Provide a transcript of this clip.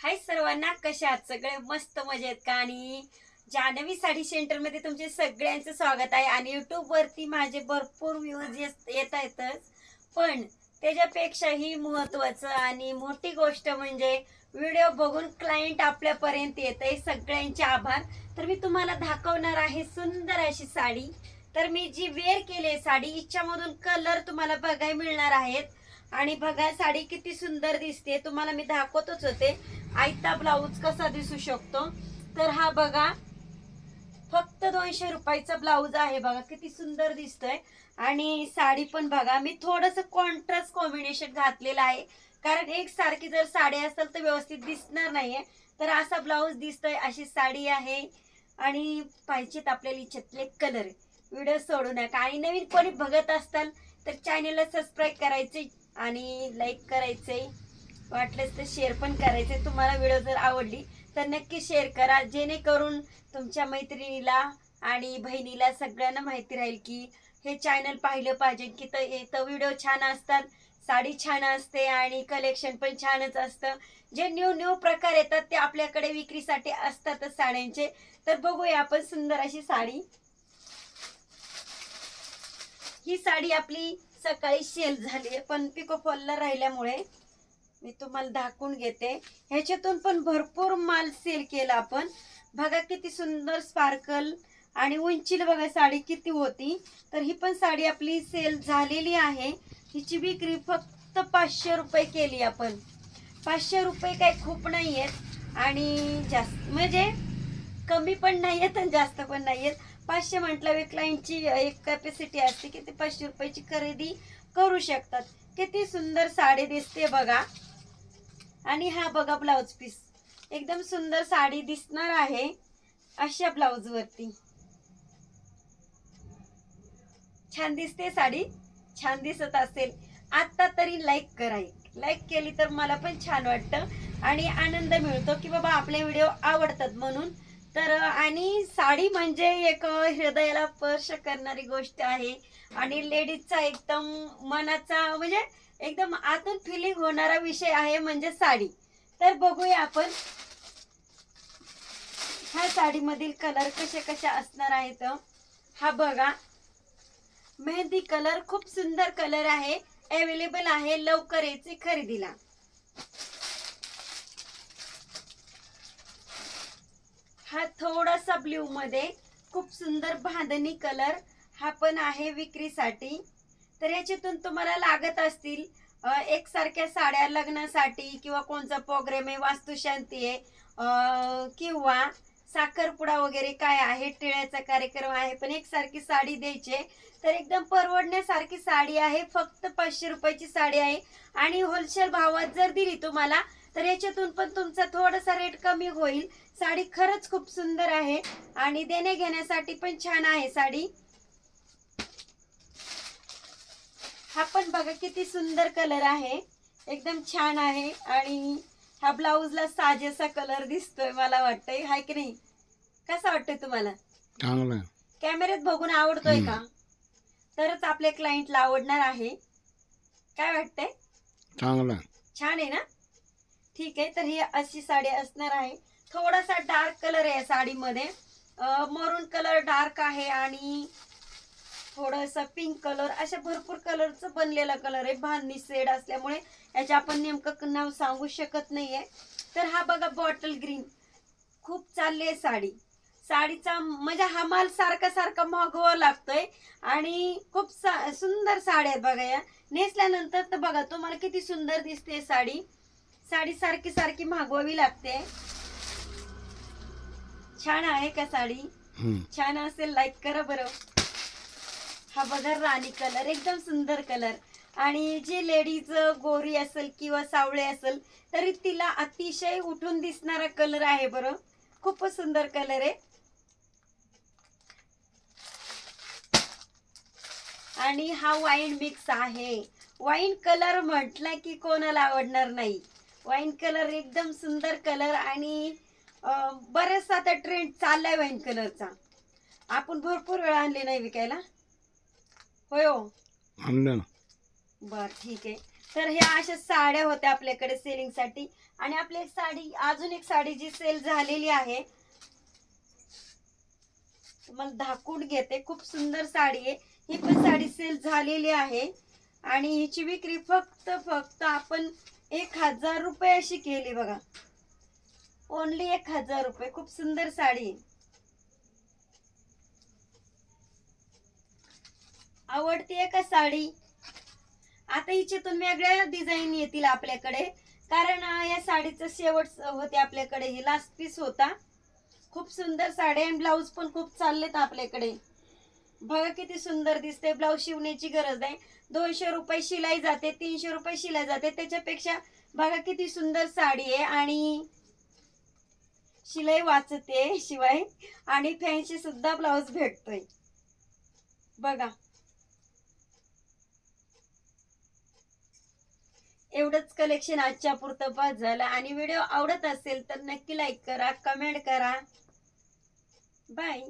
हाय सर्वांना कशा आहात? सगळे मस्त मजेत का? आणि जान्हवी साडी सेंटरमध्ये तुमचे सगळ्यांचं स्वागत आहे. आणि युट्यूब वरती माझे भरपूर व्ह्यूज येत आहेतच. पण त्याच्यापेक्षाही महत्वाचं आणि मोठी गोष्ट म्हणजे व्हिडिओ बघून क्लायंट आपल्यापर्यंत येत आहे सगळ्यांचे आभार. तर मी तुम्हाला दाखवणार आहे सुंदर अशी साडी. तर मी जी वेअर केली आहे साडी इच्छामधून कलर तुम्हाला बघायला मिळणार आहेत. आणि बघा साडी किती सुंदर दिसते. तुम्हाला मी दाखवतच होते. आयता ब्लाऊज कसा दिसू शकतो? तर हा बघा फक्त दोनशे रुपयाचा ब्लाऊज आहे बघा किती सुंदर दिसतोय. आणि साडी पण बघा मी थोडस कॉन्ट्रास्ट कॉम्बिनेशन घातलेलं आहे. कारण एक सारखी जर साडी असेल तर व्यवस्थित दिसणार नाहीये. तर असा ब्लाऊज दिसतोय अशी साडी आहे. आणि पाहिजेत आपल्याला इच्छेतले कलर व्हिडिओ सोडू नका. आणि नवीन कोणी बघत असताल तर चॅनेलला सबस्क्राईब करायचे. आणि लाईक करायचे. वाटलंच तर शेअर पण करायचे. तुम्हाला व्हिडिओ जर आवडली तर नक्की शेअर करा. जेणेकरून तुमच्या मैत्रिणीला आणि बहिणीला सगळ्यांना माहिती राहील की हे चॅनल पाहिलं पाहिजे. की तर व्हिडिओ छान असतात. साडी छान असते आणि कलेक्शन पण छानच असतं. जे न्यू न्यू प्रकार येतात ते आपल्याकडे विक्रीसाठी असतातच साड्यांचे. तर बघूया आपण सुंदर अशी साडी. ही साडी आपली सकाळी सेल झाली आहे पण पिको फॉलला राहिल्यामुळे मी तुम्हाला दाखवून घेते. ह्याच्यातून पण भरपूर माल सेल केला आपण. बघा किती सुंदर स्पार्कल आणि उंचीला बघा साडी किती होती. तर ही पण साडी आपली सेल झालेली आहे. हिची विक्री फक्त पाचशे रुपये केली आपण. पाचशे रुपये काही खूप नाही आहेत आणि जास्त म्हणजे कमी पण नाही आहेत आणि जास्त पण नाही आहेत पाचशे म्हटलं क्लायंटची एक कॅपॅसिटी असते की ते पाचशे रुपयाची खरेदी करू शकतात. किती सुंदर साडी दिसते बघा. आणि हा बघा ब्लाऊज पीस एकदम सुंदर साडी दिसणार आहे अशा ब्लाऊजवरती छान दिसते साडी. छान दिसत असेल. आता तरी लाईक करा लाईक केली तर मला पण छान वाटतं. आणि आनंद मिळतो की बाबा आपले व्हिडिओ आवडतात म्हणून तर आणि साडी म्हणजे एक हृदयाला स्पर्श करणारी गोष्ट आहे. आणि लेडीजचा एकदम मनाचा म्हणजे एकदम आतून फिलिंग होणारा विषय आहे म्हणजे साडी. तर बघूया आपण ह्या साडीमधील कलर कसे कसे असणार आहेत. हा बघा. मेहंदी कलर खूप सुंदर कलर आहे. अवेलेबल आहे लवकर याची खरेदीला. हा थोडासा ब्ल्यू मध्ये खूप सुंदर बांधणी कलर हा पण आहे विक्रीसाठी. तर याच्यातून तुम्हाला लागत असतील एकसारख्या साड्या लग्नासाठी किंवा कोणचा प्रोग्रेम आहे वास्तुशांती आहे किंवा साखरपुडा वगैरे काय आहे टिळ्याचा कार्यक्रम आहे पण एकसारखी साडी द्यायची तर एकदम परवडण्यासारखी साडी आहे फक्त पाचशे रुपयाची साडी आहे. आणि होलसेल भावात जर दिली तुम्हाला तर याच्यातून पण तुमचा थोडासा रेट कमी होईल. साडी खरंच खूप सुंदर आहे आणि देणे घेण्यासाठी पण छान आहे साडी. हा पण बघा किती सुंदर कलर आहे. एकदम छान आहे आणि ह्या ब्लाऊजला साजेसा कलर दिसतोय मला वाटतंय. हाय की नाही? कसा वाटतोय तुम्हाला. कॅमेऱ्यात बघून आवडतोय का? तरच आपल्या क्लायंटला आवडणार आहे. काय वाटतंय? चांगलं. छान आहे ना? ठीक आहे तर ही अशी साडी असणार आहे. थोडासा डार्क कलर आहे या साडीमध्ये. मरून कलर डार्क आहे आणि थोडासा पिंक कलर अशा भरपूर कलरचं बनलेला कलर आहे. बांधणी सेड असल्यामुळे याचे आपण नेमकं नाव सांगू शकत नाहीये. तर हा बघा बॉटल ग्रीन खूप चालली आहे साडी. साडीचा म्हणजे हा माल सारखा सारखा मागवा लागतोय. आणि खूप सा- सुंदर साड्या आहेत बघा या. नेसल्यानंतर तर बघा तुम्हाला किती सुंदर दिसते साडी. साडी सारखी सारखी मागवावी लागते. छान आहे का साडी. छान असेल लाईक करा बरं. हा बघा राणी कलर एकदम सुंदर कलर आणि जी लेडीज गोरी असेल किंवा सावळे असेल तरी तिला अतिशय उठून दिसणारा कलर आहे बरं. खूपच सुंदर कलर आहे. आणि हा वाईन मिक्स आहे. वाईन कलर म्हटला की कोणाला आवडणार नाही. वाईन कलर एकदम सुंदर कलर आणि बरेचसा आता ट्रेंड चाललाय वाईन कलरचा आपण भरपूर वेळा आणले नाही विकायला? होय हो? बर ठीक आहे. तर ह्या अशा साड्या होत्या आपल्याकडे सेलिंगसाठी. आणि आपली एक साडी अजून एक साडी जी सेल झालेली आहे. तुम्हाला धाकून घेते. खूप सुंदर साडी आहे. ही पण साडी सेल झालेली आहे. आणि हिची विक्री फक्त फक्त आपण एक हजार रुपये अशी केली बघा. ओनली एक हजार रुपये. खूप सुंदर साडी. आहे का साडी. आता हिच्यातून वेगळ्या डिझाईन येतील आपल्याकडे. कारण या साडीचं शेवट होते आपल्याकडे. ही लास्ट पीस होता. खूप सुंदर साडी आणि ब्लाऊज पण खूप चाललेत आपल्याकडे. बघा किती सुंदर दिसते. ब्लाऊज शिवण्याची गरज नाही. दोनशे रुपये शिलाई जाते तीनशे रुपये शिलाई जाते. त्याच्यापेक्षा बघा किती सुंदर साडी आहे आणि शिलाई वाचते शिवाय. आणि फॅन्सी सुद्धा ब्लाऊज भेटतोय. बघा. एवढंच कलेक्शन आजच्या पुरतं पास झालं. आणि व्हिडिओ आवडत असेल तर नक्की लाईक करा कमेंट करा. बाय